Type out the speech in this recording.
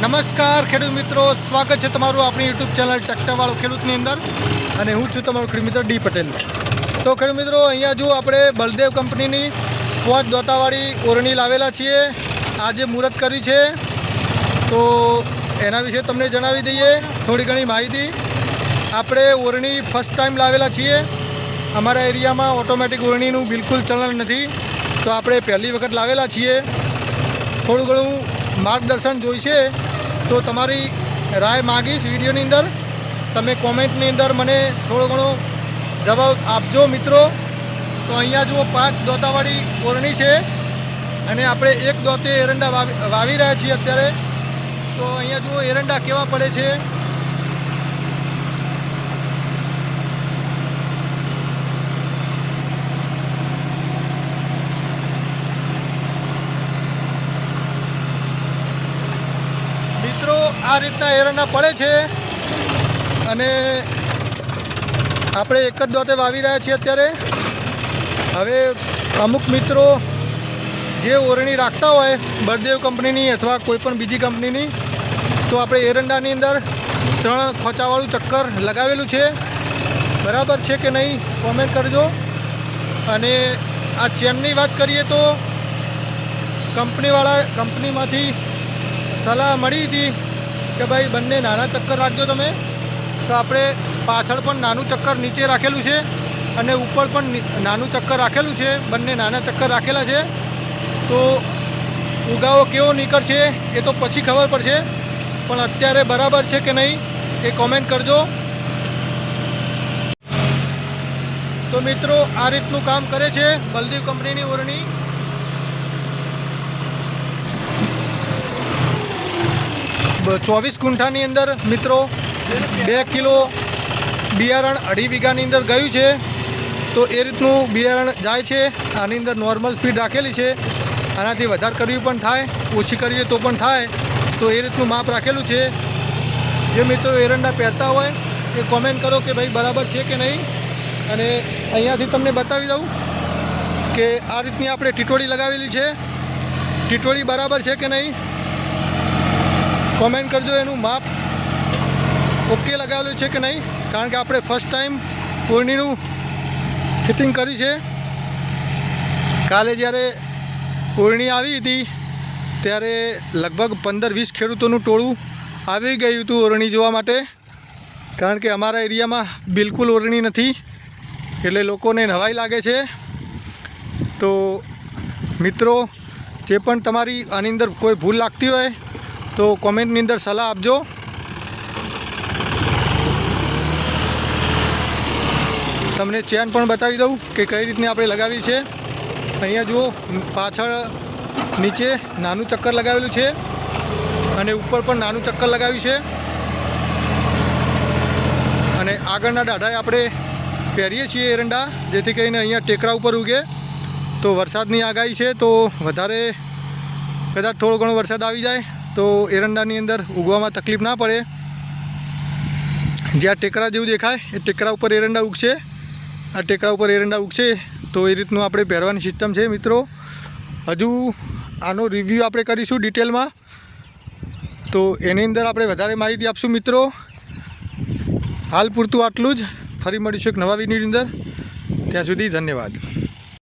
નમસ્કાર, ખેડૂત મિત્રો. સ્વાગત છે તમારું આપણી યુટ્યુબ ચેનલ ટકટાવાળો ખેડૂતની અંદર. અને હું છું તમારો ખેડૂત મિત્ર ડી પટેલ. તો ખેડૂત મિત્રો, અહીંયા જો આપણે બલદેવ કંપનીની પાંચ દોતાવાળી ઓરણી લાવેલા છીએ. આજે મુહૂર્ત કરી છે. તો એના વિશે તમને જણાવી દઈએ થોડી ઘણી માહિતી. આપણે ઓરણી ફર્સ્ટ ટાઈમ લાવેલા છીએ. અમારા એરિયામાં ઓટોમેટિક ઓરણીનું બિલકુલ ચલણ નથી. તો આપણે પહેલી વખત લાવેલા છીએ. થોડું ઘણું માર્ગદર્શન જોઈશે, તો તમારી રાય માગીશ વિડીયોની અંદર. તમે કોમેન્ટની અંદર મને થોડો ઘણો જવાબ આપજો મિત્રો. તો અહીંયા જુઓ, પાંચ દોતાવાળી ઓરણી છે. અને આપણે એક દોતે એરંડા વાવી રહ્યા છીએ અત્યારે. તો અહીંયા જુઓ, એરંડા કેવા પડે છે મિત્રો આ રીતના એરંડા પડે છે. અને આપણે એક જ દોતે વાવી રહ્યા છીએ અત્યારે. હવે અમુક મિત્રો જે ઓરણી રાખતા હોય બળદેવ કંપનીની અથવા કોઈપણ બીજી કંપનીની, તો આપણે એરંડાની અંદર ત્રણ ખોચાવાળું ચક્કર લગાવેલું છે. બરાબર છે કે નહીં કોમેન્ટ કરજો. અને આ ચેનની વાત કરીએ તો કંપનીવાળા કંપનીમાંથી સલાહ મળી હતી કે ભાઈ બંને નાના ચક્કર રાખજો તમે. તો આપણે પાછળ પણ નાનું ચક્કર નીચે રાખેલું છે અને ઉપર પણ નાનું ચક્કર રાખેલું છે. બંને નાના ચક્કર રાખેલા છે. તો ઉગાવો કેવો નીકળશે એ તો પછી ખબર પડશે. પણ અત્યારે બરાબર છે કે નહીં એ કોમેન્ટ કરજો. તો મિત્રો આ રીતનું કામ કરે છે બલદીવ કંપનીની ઓરણી. ચોવીસ કુંઠાની અંદર મિત્રો બે કિલો બિયારણ અઢી વીઘાની અંદર ગયું છે. તો એ રીતનું બિયારણ જાય છે. આની અંદર નોર્મલ સ્પીડ રાખેલી છે. આનાથી વધારે કરવી પણ થાય, ઓછી કરીએ તો પણ થાય. તો એ રીતનું માપ રાખેલું છે. જે મિત્રો એરંડા પહેરતા હોય એ કોમેન્ટ કરો કે ભાઈ બરાબર છે કે નહીં. અને અહીંયાથી તમને બતાવી દઉં કે આ રીતની આપણે ટીટોળી લગાવેલી છે. ટીટોળી બરાબર છે કે નહીં? કોમેન્ટ કરજો, એનું માપ ઓકે લગાવેલું છે કે નહીં? કારણ કે આપણે ફર્સ્ટ ટાઈમ પૂર્ણીનું ફિટિંગ કર્યું છે. કાલે જ્યારે પૂર્ણી આવી હતી, ત્યારે લગભગ પંદર વીસ ખેડૂતોનું ટોળું આવી ગયું હતું ઓરણી જોવા માટે. કારણ કે અમારા એરિયામાં બિલકુલ ઓરણી નથી, એટલે લોકોને નવાઈ લાગે છે. તો મિત્રો, જે પણ તમારી આની અંદર કોઈ ભૂલ લાગતી હોય તો કોમેન્ટની અંદર સલાહ આપજો. તમને ચેન પણ બતાવી દઉં કે કઈ રીતની આપણે લગાવી છે. અહીંયા જુઓ, પાછળ નીચે નાનું ચક્કર લગાવેલું છે અને ઉપર પણ નાનું ચક્કર લગાવ્યું છે. અને આગળના દાઢાએ આપણે પહેરીએ છીએ એરંડા, જેથી કરીને અહીંયા ટેકરા ઉપર ઉગે. તો વરસાદની આગાહી છે, તો વધારે કદાચ થોડો ઘણો વરસાદ આવી જાય. તો એરંડાની અંદર ઉગવામાં તકલીફ ના પડે. જ્યાં ટેકરા જેવું દેખાય, એ ટેકરા ઉપર એરંડા ઉગશે. આ ટેકરા ઉપર એરંડા ઉગશે, તો એ રીતનું આપણે પહેરવાની સિસ્ટમ છે મિત્રો. હજુ આનો રિવ્યૂ આપણે કરીશું ડિટેલમાં તો એની અંદર આપણે વધારે માહિતી આપશું મિત્રો. હાલ પૂરતું આટલું જ. ફરી મળીશું એક નવા વિડીયોની અંદર. ત્યાં સુધી ધન્યવાદ.